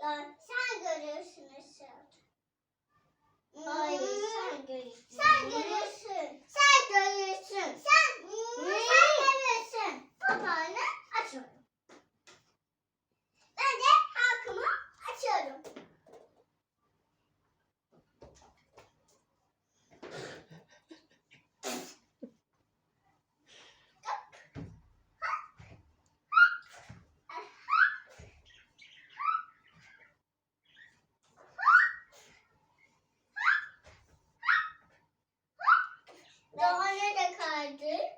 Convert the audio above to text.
嗯，下一个。Daha ne kaldı?